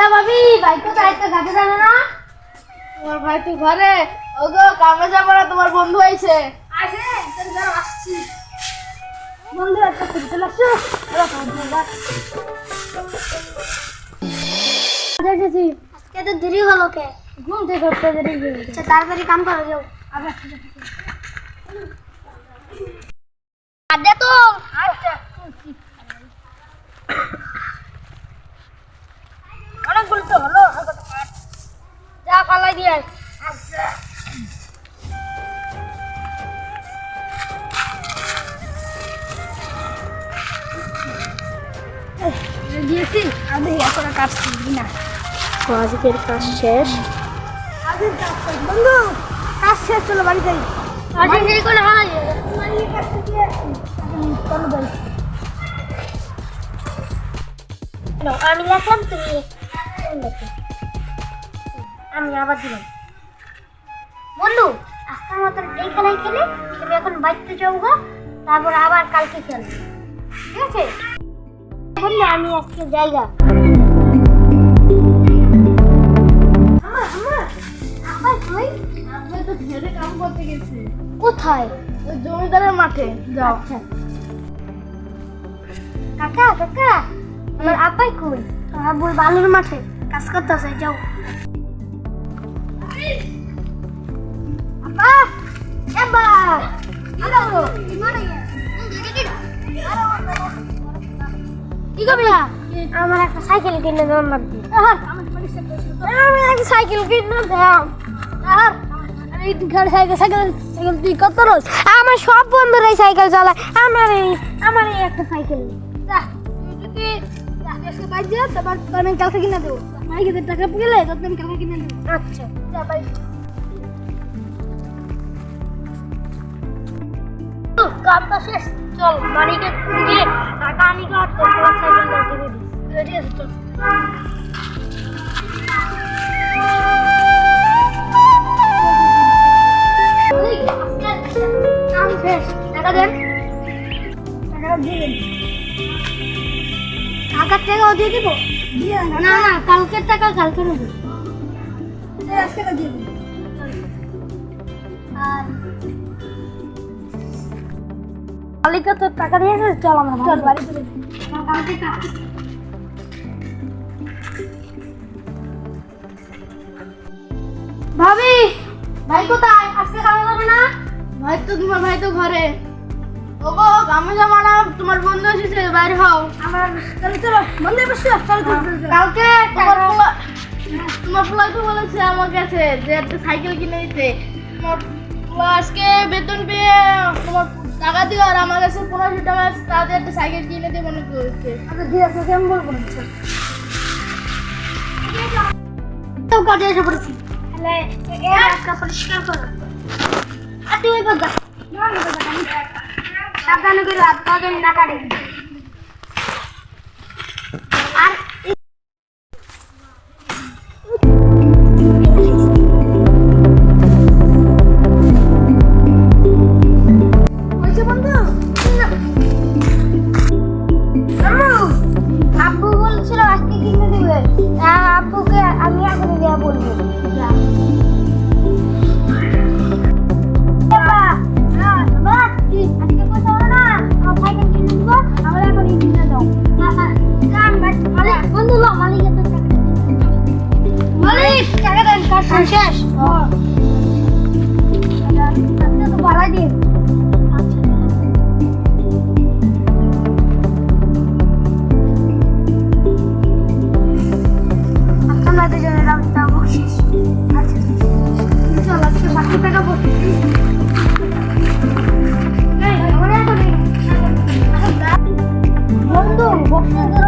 এ ভাবি ভাই তো জানো না? তোমার ভাই তো ঘরে? ওগো কামে যাব না তোমার বন্ধু আইছে। আসে তোর ঘর আসছি। বন্ধু একটা ছবি চলে আসছো আজকে তো দেরি হলো কে? ঘুম থেকে উঠতে দেরি আচ্ছা তাড়াতাড়ি কাম করো যাও। আবার তো। আচ্ছা অনেকগুলো তো হলো যা পালাই দিয়ে। আচ্ছা দিয়েছি আমি এখন কাজ করবি না। আজকের কাজ শেষ। বন্ধু কাজ শেষ চলো বাড়ি যাই। আমি লেখলাম তুমি আমি আবার দিলাম। বন্ধু আজকের মতো এই খেলাই খেলে তুমি এখন বাড়িতে যাব গো, তারপর আবার কালকে খেলবে। ঠিক আছে? বললে আমি আজকে জায়গা কোথায়? জমিদারের মাঠে। যাও। আচ্ছা। কাকা কাকা আমার আপাই কই? আব্বুর বালুর মাঠে। কাজ করতেছে যাও। আমার একটা সাইকেল কিনে দেওয়ার লাগবে আমি একটা সাইকেল কিনে দাও আর আমার সব বন্ধুরাই সাইকেল চালায় আমার এই আমার এই একটা সাইকেল কালকে কিনে দেবো মাইকে টাকা পেলে তোর কালকে কিনে দেবো আচ্ছা কামটা শেষ চল মালিকের গিয়ে টাকা আনি কাট তোর তোমার সাইকেলটা কিনে দিস ঠিক আছে চল। দিয়ে টাকার টাকাও দিয়ে দিব? না না কালকের টাকা কালকে নেব আজকে দিয়ে দিব আর মালিকা তোর টাকা দিয়েছে চল আমরা চল বাড়ি চলে ভাবি ভাই কোথায়? আজকে খাওয়া যাবে না? ভাই তো তোমার ভাই তো ঘরে। ওগো কামে যাব না তোমার বন্ধু এসেছে বাইরে হও। আমার চলো চলো বন্ধে বসে চলো। কালকে তোমার পোলা তোমার পোলা তো বলেছে আমার কাছে যে একটা সাইকেল কিনে দিতে। তোমার পোলা আজকে বেতন পেয়ে তোমার টাকা দিও আর আমার কাছে পনেরোশো টাকা আছে তাদের একটা সাইকেল কিনে দিয়ে মনে করেছে। আচ্ছা ঠিক আছে কেমন বলব না তো কাজে এসে পড়েছি তাহলে রাস্তা পরিষ্কার করো। আর তুই। সাবধানে করে হাত পা না কাটে? আর আজকে বাকি টাকা বসিস বন্ধু বক্সের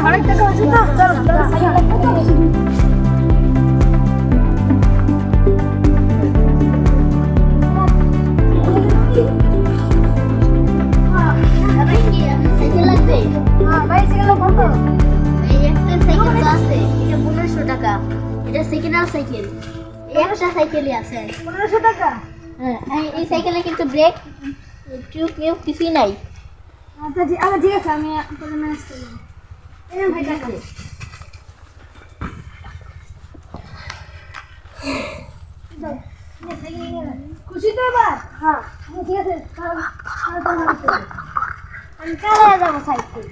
অনেক টাকা আছে তো? সাইকেল এই একটা সাইকেলই আছে। পনেরোশো টাকা? হ্যাঁ এই- সাইকেলে কিন্তু ব্রেক টিউব মিউব কিছুই নাই। আচ্ছা আচ্ছা ঠিক আছে আমি পরে ম্যানেজ করে নেব। এই নাও ভাই টাকা খুশি তো এবার? হ্যাঁ ঠিক আছে আমি কালে যাব সাইকেল।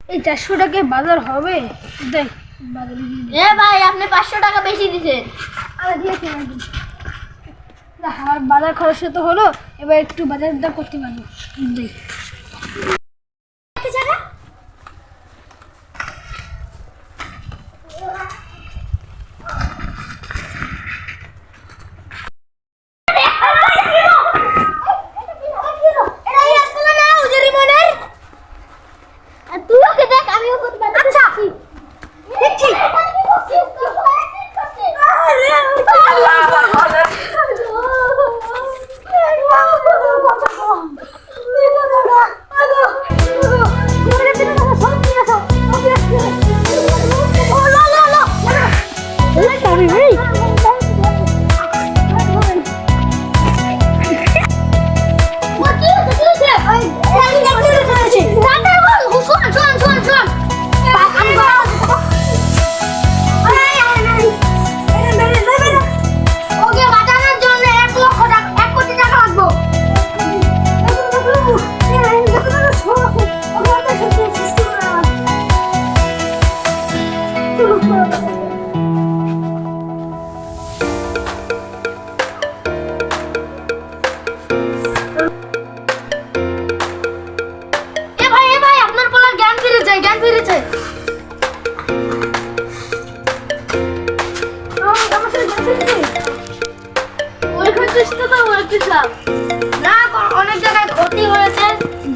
এই চারশো টাকায় বাজার হবে? দেখ এ ভাই, আপনি পাঁচশো টাকা বেশি দিচ্ছেন আমার বাজার খরচ তো হলো, এবার একটু বাজারটা করতে পারব।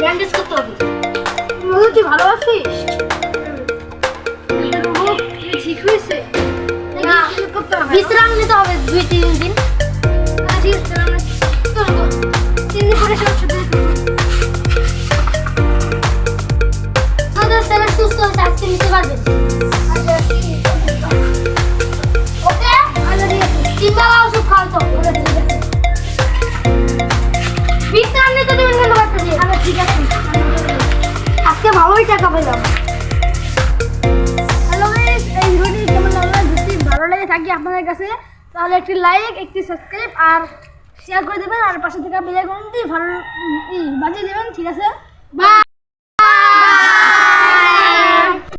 ব্যান্ডেজ করতে হবে। তুই ভালো আছিস? এটা রোগ ঠিক হয়েছে। না। নাকি করতে হবে বিশ্রাম নিতে হবে দুই তিন দিন। আচ্ছা, ঠিক আছে আমরা চলবো তিন দিন পরে সব সাথে আমাদের ছেলে সুস্থ হয়েছে আজকে নিতে পারবেন ভালোই টাকা পেলাম। হ্যালো গাইস এই ভিডিওটি কেমন লাগল? যদি ভালো লাগে, থাকি আপনাদের কাছে, তাহলে একটি লাইক একটি সাবস্ক্রাইব আর শেয়ার করে দেবেন। আর পাশে থেকে বেল আইকনটি ভালো বাজিয়ে দেবেন। ঠিক আছে? বাই